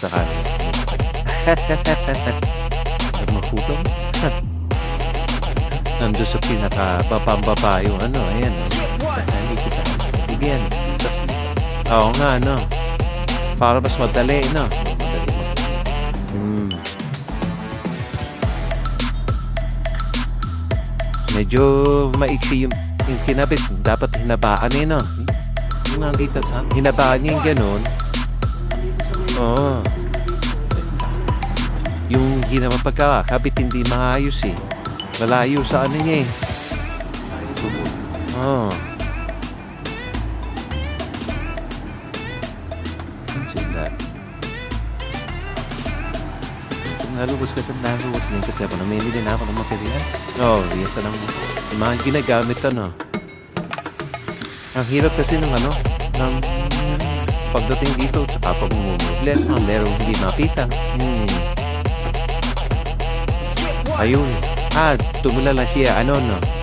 sa kanan. Magmahugang. Nandun sa pinaka-papambaba yung ano, ayan. Hindi ko sa Ibigyan. Tas, oo nga, ano. Para mas madali, no? Madali mo. Hmm. Medyo maiksi yung, yung kinabit. Dapat hinabaan eh, no? Yung nandito sa... Hinabaan niya yung ganun. Oo. Yung ginawa pagkakabit hindi maayos eh. Malayo sa ano niya eh. Oo. Sila. Kung nalubos ka sa nalubos din kasi ako namili din ako ng materials. Oo, oh, yes lang. Yung mga ginagamit ano. Ang hirap kasi ng ano, ng pagdating dito, tsaka pag mumublet, ah, merong hindi makita. Hmm. Ayun. Ah, tumula lang siya. Ano, no?